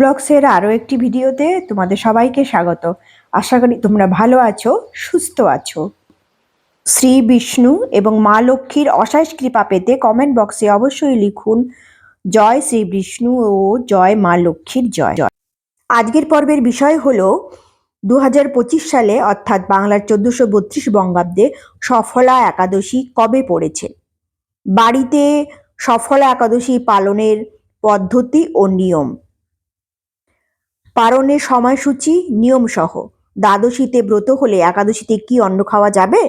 ব্লগসের আরও একটি ভিডিওতে তোমাদের সবাইকে স্বাগত। আশা করি তোমরা ভালো আছো, সুস্থ আছো। শ্রী বিষ্ণু এবং মা লক্ষ্মীর অশেষ কৃপা পেতে কমেন্ট বক্সে অবশ্যই লিখুন, জয় শ্রী বিষ্ণু ও জয় মা লক্ষ্মীর জয়। জয় আজকের পর্বের বিষয় হলো দু হাজার পঁচিশ সালে অর্থাৎ বাংলার চোদ্দশো বত্রিশ বঙ্গাব্দে সফলা একাদশী কবে পড়েছে? বাড়িতে সফলা একাদশী পালনের পদ্ধতি ও নিয়ম। পালনের সময়সূচি, নিয়মসহ। দ্বাদশীতে ব্রত হলে একাদশীতে কি অন্ন খাওয়া যাবে?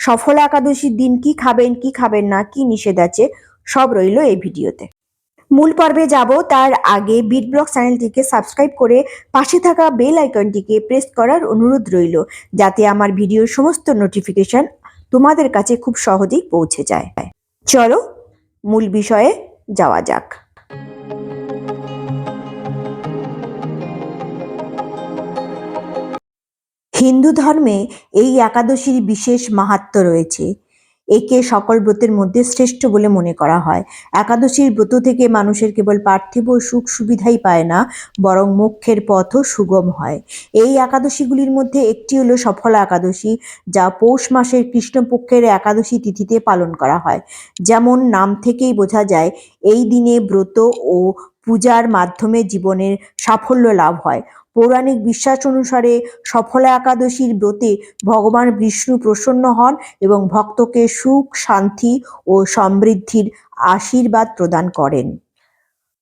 সফল একাদশীর দিন কি খাবেন কি খাবেন না, কি নিষেধ আছে, সব রইল এই ভিডিওতে। মূল পর্বে যাব, তার আগে বিট ব্লক চ্যানেলটিকে সাবস্ক্রাইব করে পাশে থাকা বেল আইকনটিকে প্রেস করার অনুরোধ রইল, যাতে আমার ভিডিওর সমস্ত নোটিফিকেশন তোমাদের কাছে খুব সহজেই পৌঁছে যায়। চলো, মূল বিষয়ে যাওয়া যাক। হিন্দু ধর্মে এই একাদশীর বিশেষ মাহাত্ম রয়েছে। একে সকল ব্রতের মধ্যে শ্রেষ্ঠ বলে মনে করা হয়। একাদশীর ব্রত থেকে মানুষের কেবল পার্থিব সুখ সুবিধাই পায় না, বরং মোক্ষের পথও সুগম হয়। এই একাদশীগুলির মধ্যে একটি হলো সফল একাদশী, যা পৌষ মাসের কৃষ্ণপক্ষের একাদশী তিথিতে পালন করা হয়। যেমন নাম থেকেই বোঝা যায়, এই দিনে ব্রত ও পূজার মাধ্যমে জীবনের সাফল্য লাভ হয়। পৌরাণিক বিশ্বাস অনুসারে সফলা একাদশীর ব্রতে ভগবান বিষ্ণু প্রসন্ন হন এবং ভক্তকে সুখ, শান্তি ও সমৃদ্ধির আশীর্বাদ প্রদান করেন।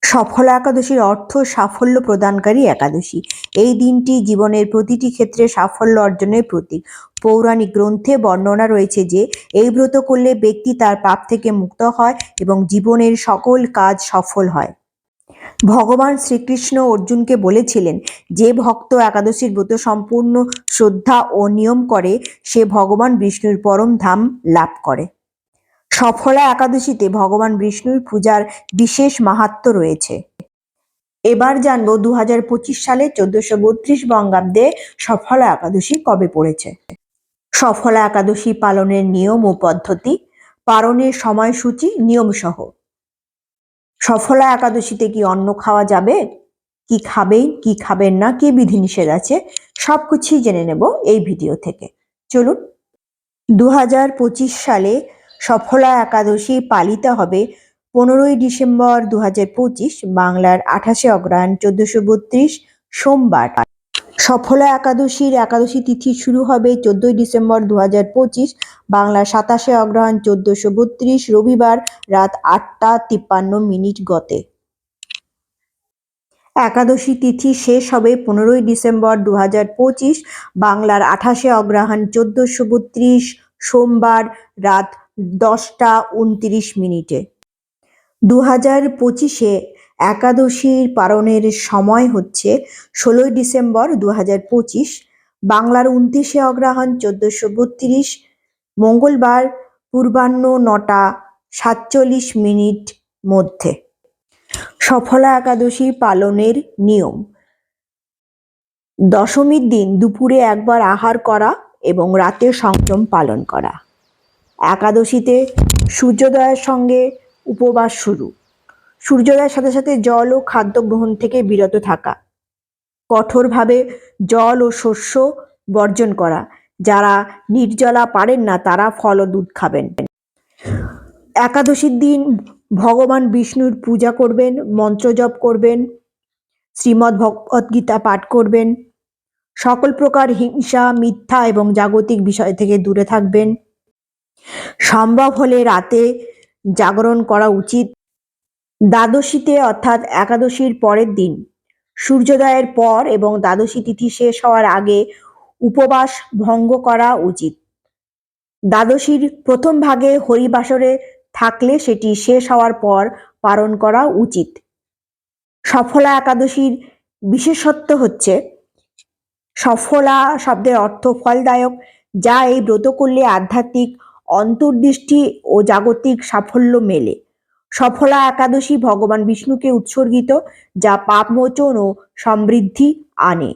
সফলা একাদশীর অর্থ সাফল্য প্রদানকারী একাদশী। এই দিনটি জীবনের প্রতিটি ক্ষেত্রে সাফল্য অর্জনের প্রতীক। পৌরাণিক গ্রন্থে বর্ণনা রয়েছে যে, এই ব্রত করলে ব্যক্তি তার পাপ থেকে মুক্ত হয় এবং জীবনের সকল কাজ সফল হয়। ভগবান শ্রীকৃষ্ণ অর্জুনকে বলেছিলেন, যে ভক্ত একাদশীর ব্রত সম্পূর্ণ শ্রদ্ধা ও নিয়ম করে, সে ভগবান বিষ্ণুর পরম ধাম লাভ করে। সফলা একাদশীতে ভগবান বিষ্ণুর পূজার বিশেষ মাহাত্ম রয়েছে। এবার জানব দু হাজার পঁচিশ সালে চোদ্দশো বত্রিশ বঙ্গাব্দে সফলা একাদশী কবে পড়েছে। সফলা একাদশী পালনের নিয়ম ও পদ্ধতি, পালনের সময়সূচি, নিয়মসহ। সফলা একাদশীতে কি অন্ন খাওয়া যাবে? কি খাবেন কি খাবেন না, কি বিধিনিষেধ আছে? সব কিছুই জেনে নেব এই ভিডিও থেকে। চলুন। দু হাজার পঁচিশ সালে সফলা একাদশী পালিত হবে পনেরোই ডিসেম্বর দু হাজার পঁচিশ, বাংলার আঠাশে অগ্রহায়ণ চোদ্দশো সোমবার। সফলা একাদশীর একাদশী তিথি শুরু হবে চোদ্দই ডিসেম্বর দু হাজার পঁচিশ, বাংলার সাতাশে অগ্রহায়ণ চোদ্দশো বত্রিশ, রবিবার রাত আটটা তিপ্পান্ন মিনিট গতে। একাদশী তিথি শেষ হবে পনেরোই ডিসেম্বর দু হাজার পঁচিশ, বাংলার আঠাশে অগ্রহায়ণ চোদ্দশো বত্রিশ, সোমবার রাত দশটা উনত্রিশ মিনিটে। দু হাজার পঁচিশে একাদশীর পালনের সময় হচ্ছে ষোলোই ডিসেম্বর দু পঁচিশ, বাংলার উনত্রিশে অগ্রহায়ণ চোদ্দশো বত্রিশ, মঙ্গলবার পূর্বাহ্ন নটা সাতচল্লিশ মিনিট মধ্যে। সফলা একাদশী পালনের নিয়ম। দশমীর দিন দুপুরে একবার আহার করা এবং রাতে সংযম পালন করা। একাদশীতে সূর্যোদয়ের সঙ্গে উপবাস শুরু। সূর্যোদয়ের সাথে সাথে জল ও খাদ্য গ্রহণ থেকে বিরত থাকা। কঠোরভাবে জল ও শস্য বর্জন করা। যারা নির্জলা পারেন না, তারা ফল ও দুধ খাবেন। একাদশীর দিন ভগবান বিষ্ণুর পূজা করবেন, মন্ত্র জপ করবেন, শ্রীমদ্ ভগবদ্গীতা পাঠ করবেন। সকল প্রকার হিংসা, মিথ্যা এবং জাগতিক বিষয় থেকে দূরে থাকবেন। সম্ভব হলে রাতে জাগরণ করা উচিত। দ্বাদশীতে অর্থাৎ একাদশীর পরের দিন। সূর্যোদয়ের পর এবং দ্বাদশী তিথি শেষ হওয়ার আগে উপবাস ভঙ্গ করা উচিত। দ্বাদশীর প্রথম ভাগে হরিবাসরে থাকলে সেটি শেষ হওয়ার পর পালন করা উচিত। সফলা একাদশীর বিশেষত্ব হচ্ছে, সফলা শব্দের অর্থ ফলদায়ক, যা এই ব্রত করলে আধ্যাত্মিক, অন্তর্দৃষ্টি ও জাগতিক সাফল্য মেলে। সফলা একাদশী ভগবান বিষ্ণুকে উৎসর্গিত, যা পাপমোচন ও সমৃদ্ধি আনে।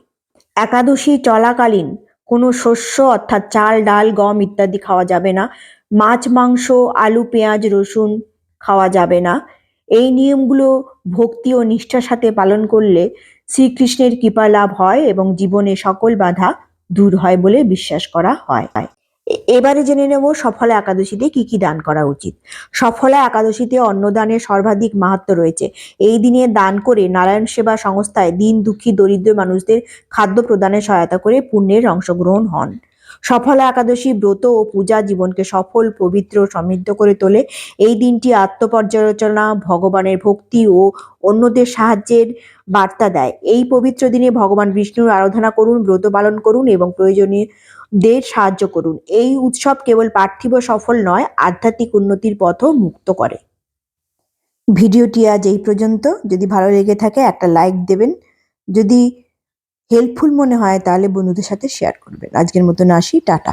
একাদশী চলাকালীন কোনো শস্য অর্থাৎ চাল, ডাল, গম ইত্যাদি খাওয়া যাবে না। মাছ, মাংস, আলু, পেঁয়াজ, রসুন খাওয়া যাবে না। এই নিয়মগুলো ভক্তি ও নিষ্ঠার সাথে পালন করলে শ্রীকৃষ্ণের কৃপা লাভ হয় এবং জীবনে সকল বাধা দূর হয় বলে বিশ্বাস করা হয়। এবারে জেনে নেব সফলা একাদশীতে কি কি দান করা উচিত। সফলা একাদশীতে অন্নদানের সর্বাধিক মাহাত্ম রয়েছে। এই দিনে দান করে নারায়ণ সেবা সংস্থায় দিন দুঃখী দরিদ্র মানুষদের খাদ্য প্রদানে সহায়তা করে পুণ্যের অংশগ্রহণ হন। সফলা একাদশী ব্রত ও পূজা জীবনকে সফল, পবিত্র সমৃদ্ধ করে তোলে। এই দিনটি আত্মপর্যালোচনা, ভগবানের ভক্তি ও অন্যদের সাহায্যের বার্তা দেয়। এই পবিত্র দিনে ভগবান বিষ্ণুর আরাধনা করুন, ব্রত পালন করুন এবং প্রয়োজনীয়দের সাহায্য করুন। এই উৎসব কেবল পার্থিব সফল নয়, আধ্যাত্মিক উন্নতির পথও মুক্ত করে। ভিডিওটি আজ এই পর্যন্ত। যদি ভালো লেগে থাকে, একটা লাইক দেবেন। যদি হেল্পফুল মনে হয় তাহলে বন্ধুদের সাথে শেয়ার করবেন। আজকের মতন আসি টাটা।